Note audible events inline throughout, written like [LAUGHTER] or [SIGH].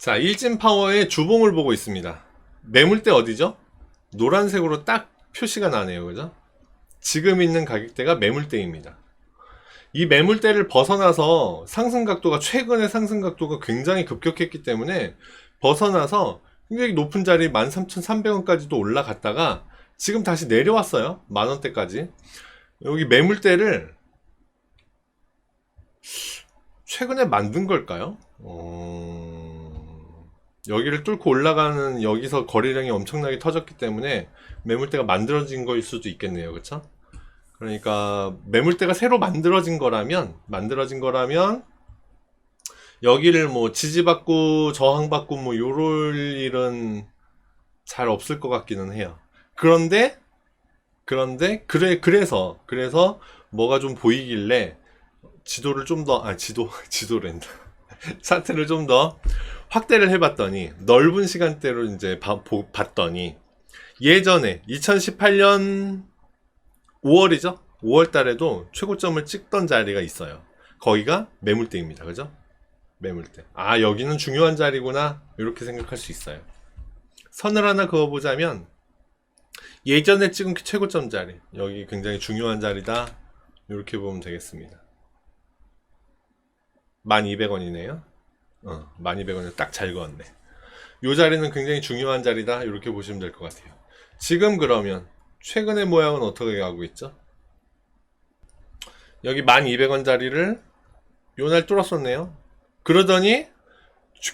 자, 일진 파워의 주봉을 보고 있습니다. 매물대 어디죠? 노란색으로 딱 표시가 나네요. 그죠? 지금 있는 가격대가 매물대입니다. 이 매물대를 벗어나서 상승 각도가 최근의 상승 각도가 굉장히 급격했기 때문에 벗어나서 굉장히 높은 자리 13,300원까지도 올라갔다가 지금 다시 내려왔어요. 만 원대까지. 여기 매물대를 최근에 만든 걸까요? 어... 여기를 뚫고 올라가는 여기서 거래량이 엄청나게 터졌기 때문에 매물대가 만들어진 거일 수도 있겠네요. 그쵸? 그러니까 매물대가 새로 만들어진 거라면 만들어진 거라면 여기를 뭐 지지받고 저항받고 뭐 요럴 일은 잘 없을 것 같기는 해요. 그런데 그런데 그래 그래서 그래서 뭐가 좀 보이길래 지도를 좀 더 아 지도 [LAUGHS] 지도랜다 [LAUGHS] 차트를 좀 더 확대를 해봤더니 넓은 시간대로 이제 봐- 보- 봤더니 예전에 2018년 5월이죠? 5월 달에도 최고점을 찍던 자리가 있어요. 거기가 매물대입니다. 그죠? 매물대. 아 여기는 중요한 자리구나. 이렇게 생각할 수 있어요. 선을 하나 그어보자면 예전에 찍은 그 최고점 자리. 여기 굉장히 중요한 자리다. 이렇게 보면 되겠습니다. 1200원이네요 어, 1200원을 딱 잘 그었네 이 자리는 굉장히 중요한 자리다 이렇게 보시면 될 것 같아요 지금 그러면 최근의 모양은 어떻게 가고 있죠 여기 1200원 자리를 요날 뚫었었네요 그러더니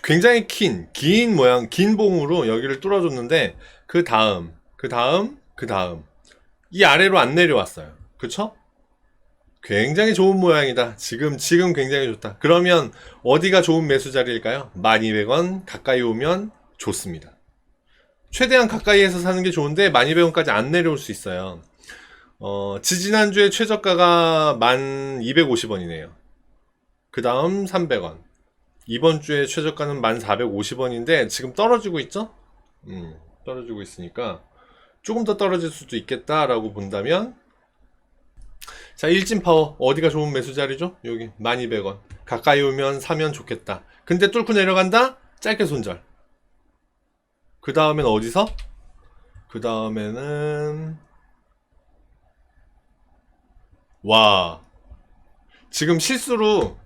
굉장히 긴, 긴 모양, 긴 봉으로 여기를 뚫어줬는데, 그 다음, 그 다음, 그 다음. 이 아래로 안 내려왔어요. 그쵸? 굉장히 좋은 모양이다. 지금, 지금 굉장히 좋다. 그러면 어디가 좋은 매수 자리일까요? 1200원 가까이 오면 좋습니다. 최대한 가까이에서 사는 게 좋은데 1200원까지 안 내려올 수 있어요. 어, 지지난주에 최저가가 1250원이네요. 그 다음 300원. 이번 주에 최저가는 1450원인데 지금 떨어지고 있죠? 음, 떨어지고 있으니까 조금 더 떨어질 수도 있겠다라고 본다면 자, 일진 파워 어디가 좋은 매수 자리죠? 여기 1200원. 가까이 오면 사면 좋겠다. 근데 뚫고 내려간다? 짧게 손절. 그 다음엔 어디서? 그 다음에는 와 지금 실수로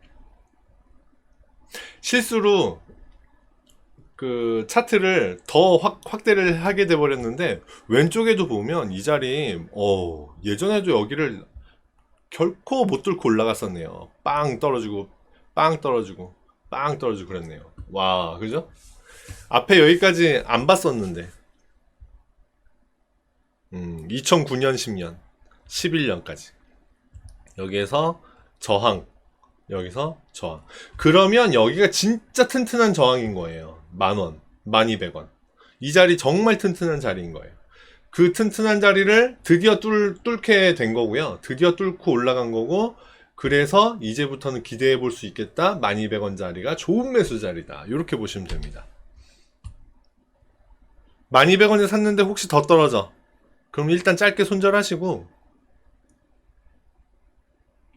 실수로 그 차트를 더 확, 확대를 하게 돼 버렸는데 왼쪽에도 보면 이 자리 어 예전에도 여기를 결코 못 뚫고 올라갔었네요. 빵 떨어지고 빵 떨어지고 빵 떨어지고 그랬네요. 와 그죠? 앞에 여기까지 안 봤었는데 음 2009년 10년 11년까지 여기에서 저항 여기서 저항. 그러면 여기가 진짜 튼튼한 저항인 거예요. 만 원, 만 이백 원. 이 자리 정말 튼튼한 자리인 거예요. 그 튼튼한 자리를 드디어 뚫, 뚫게 된 거고요. 드디어 뚫고 올라간 거고, 그래서 이제부터는 기대해 볼 수 있겠다. 1200원 자리가 좋은 매수 자리다. 이렇게 보시면 됩니다. 1200원에 샀는데 혹시 더 떨어져. 그럼 일단 짧게 손절하시고,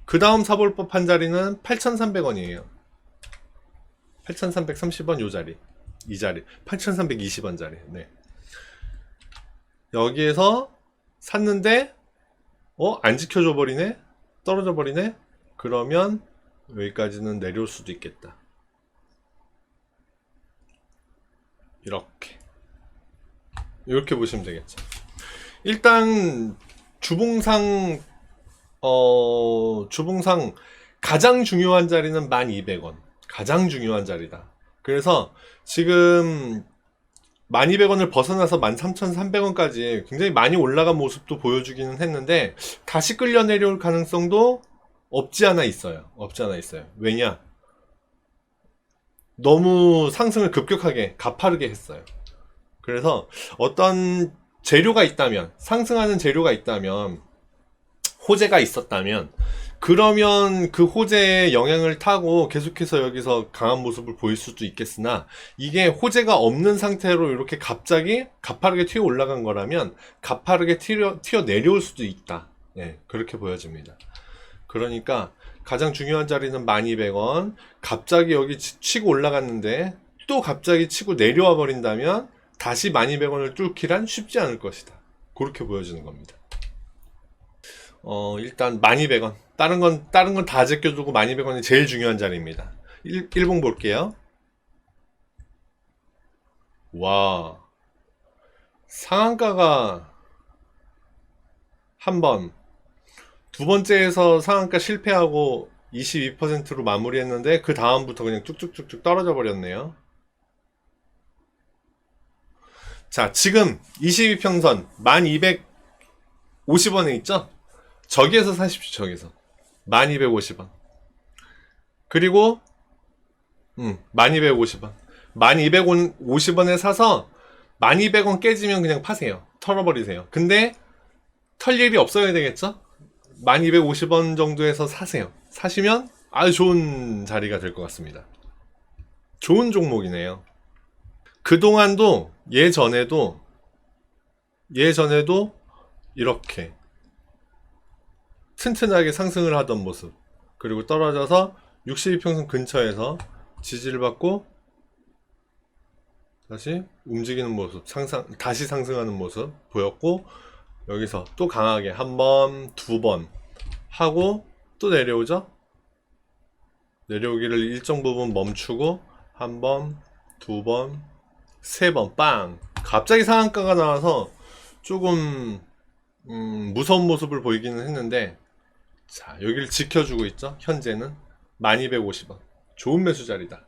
그 다음 사볼 법한 자리는 8,300원이에요. 8,330원 요 자리. 이 자리. 8,320원 자리. 네. 여기에서 샀는데, 어? 안 지켜줘 버리네? 떨어져 버리네? 그러면 여기까지는 내려올 수도 있겠다. 이렇게. 이렇게 보시면 되겠죠. 일단, 주봉상 어, 주봉상 가장 중요한 자리는 1200원. 가장 중요한 자리다. 그래서 지금 1200원을 벗어나서 13,300원까지 굉장히 많이 올라간 모습도 보여주기는 했는데 다시 끌려 내려올 가능성도 없지 않아 있어요. 없지 않아 있어요. 왜냐? 너무 상승을 급격하게 가파르게 했어요. 그래서 어떤 재료가 있다면 상승하는 재료가 있다면 호재가 있었다면 그러면 그 호재의 영향을 타고 계속해서 여기서 강한 모습을 보일 수도 있겠으나 이게 호재가 없는 상태로 이렇게 갑자기 가파르게 튀어 올라간 거라면 가파르게 튀어, 튀어 내려올 수도 있다. 네, 그렇게 보여집니다. 그러니까 가장 중요한 자리는 1200원. 갑자기 여기 치- 치고 올라갔는데 또 갑자기 치고 내려와 버린다면 다시 1200원을 뚫기란 쉽지 않을 것이다. 그렇게 보여주는 겁니다. 어, 일단 1200원. 다른 건, 다른 건 다 제껴두고 1200원이 제일 중요한 자리입니다. 1, 일봉 볼게요. 와. 상한가가 한 번, 두 번째에서 상한가 실패하고 22%로 마무리했는데 그 다음부터 그냥 쭉쭉쭉쭉 떨어져 버렸네요. 자, 지금 22평선 1250원에 있죠? 저기에서 사십시오, 저기서. 1250원. 그리고, 음, 1250원. 1250원에 사서 1200원 깨지면 그냥 파세요. 털어버리세요. 근데 털 일이 없어야 되겠죠? 1250원 정도에서 사세요. 사시면 아주 좋은 자리가 될 것 같습니다. 좋은 종목이네요. 그동안도 예전에도 예전에도 이렇게 튼튼하게 상승을 하던 모습 그리고 떨어져서 62평선 근처에서 지지를 받고 다시 움직이는 모습 상상 다시 상승하는 모습 보였고 여기서 또 강하게 한 번, 두 번 하고 또 내려오죠. 내려오기를 일정 부분 멈추고 한 번, 두 번, 세 번, 빵. 갑자기 상한가가 나와서 조금 음, 무서운 모습을 보이기는 했는데 자 여기를 지켜주고 있죠. 현재는 1250원. 좋은 매수 자리다.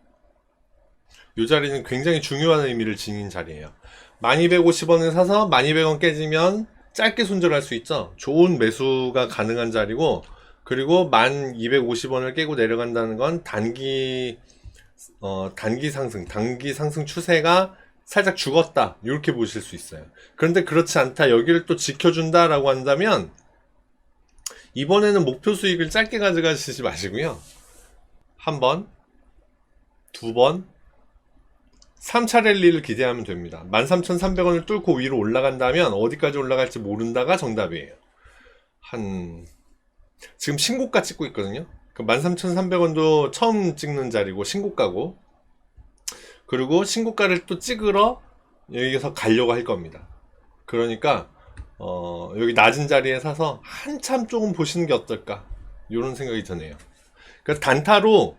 이 자리는 굉장히 중요한 의미를 지닌 자리예요. 1250원을 사서 1200원 깨지면 짧게 손절할 수 있죠. 좋은 매수가 가능한 자리고 그리고 1250원을 깨고 내려간다는 건 단기 어, 단기 상승, 단기 상승 추세가 살짝 죽었다. 이렇게 보실 수 있어요. 그런데 그렇지 않다. 여기를 또 지켜준다라고 한다면 이번에는 목표 수익을 짧게 가져가시지 마시고요. 한 번, 두 번, 3차 랠리를 기대하면 됩니다. 13,300원을 뚫고 위로 올라간다면 어디까지 올라갈지 모른다가 정답이에요. 한 지금 신고가 찍고 있거든요. 그 13,300원도 처음 찍는 자리고 신고가고 그리고 신고가를 또 찍으러 여기서 가려고 할 겁니다. 그러니까 어, 여기 낮은 자리에 사서 한참 조금 보시는 게 어떨까 이런 생각이 드네요. 그러니까 단타로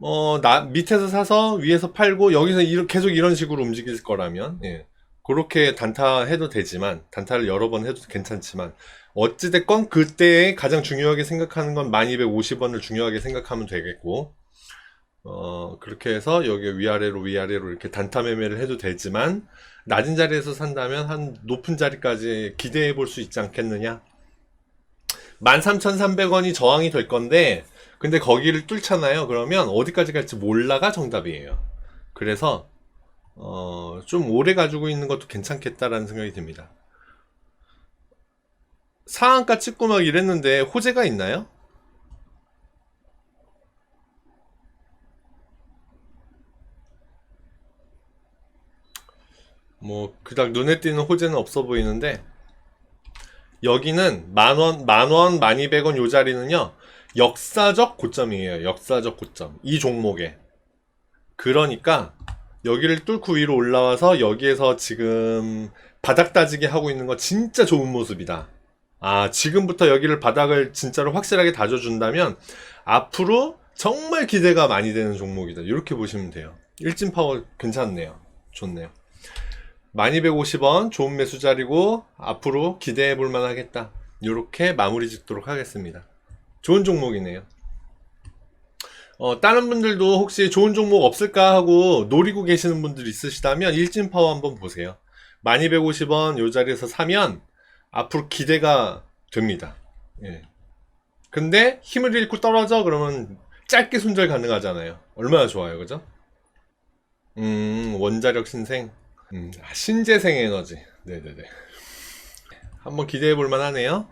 어, 나, 밑에서 사서 위에서 팔고 여기서 이렇게 계속 이런 식으로 움직일 거라면 예. 그렇게 단타 해도 되지만 단타를 여러 번 해도 괜찮지만 어찌됐건 그때 가장 중요하게 생각하는 건 1250원을 중요하게 생각하면 되겠고 어, 그렇게 해서 여기 위아래로 위아래로 이렇게 단타 매매를 해도 되지만 낮은 자리에서 산다면 한 높은 자리까지 기대해 볼 수 있지 않겠느냐? 13,300원이 저항이 될 건데 근데 거기를 뚫잖아요. 그러면 어디까지 갈지 몰라가 정답이에요. 그래서 어, 좀 오래 가지고 있는 것도 괜찮겠다라는 생각이 듭니다. 상한가 찍고 막 이랬는데 호재가 있나요? 뭐 그닥 눈에 띄는 호재는 없어 보이는데 여기는 만원, 만원, 만이백원 요 자리는요 역사적 고점이에요. 역사적 고점. 이 종목에. 그러니까 여기를 뚫고 위로 올라와서 여기에서 지금 바닥 따지기 하고 있는 거 진짜 좋은 모습이다. 아, 지금부터 여기를 바닥을 진짜로 확실하게 다져준다면 앞으로 정말 기대가 많이 되는 종목이다. 이렇게 보시면 돼요. 일진 파워 괜찮네요. 좋네요. 1250원 좋은 매수 자리고 앞으로 기대해 볼 만하겠다. 이렇게 마무리 짓도록 하겠습니다. 좋은 종목이네요. 어, 다른 분들도 혹시 좋은 종목 없을까 하고 노리고 계시는 분들 있으시다면 일진파워 한번 보세요. 1250원 요 자리에서 사면 앞으로 기대가 됩니다. 예. 근데 힘을 잃고 떨어져 그러면 짧게 손절 가능하잖아요. 얼마나 좋아요, 그죠? 음, 원자력 신생, 음, 신재생 에너지. 네네네. 한번 기대해 볼 만하네요.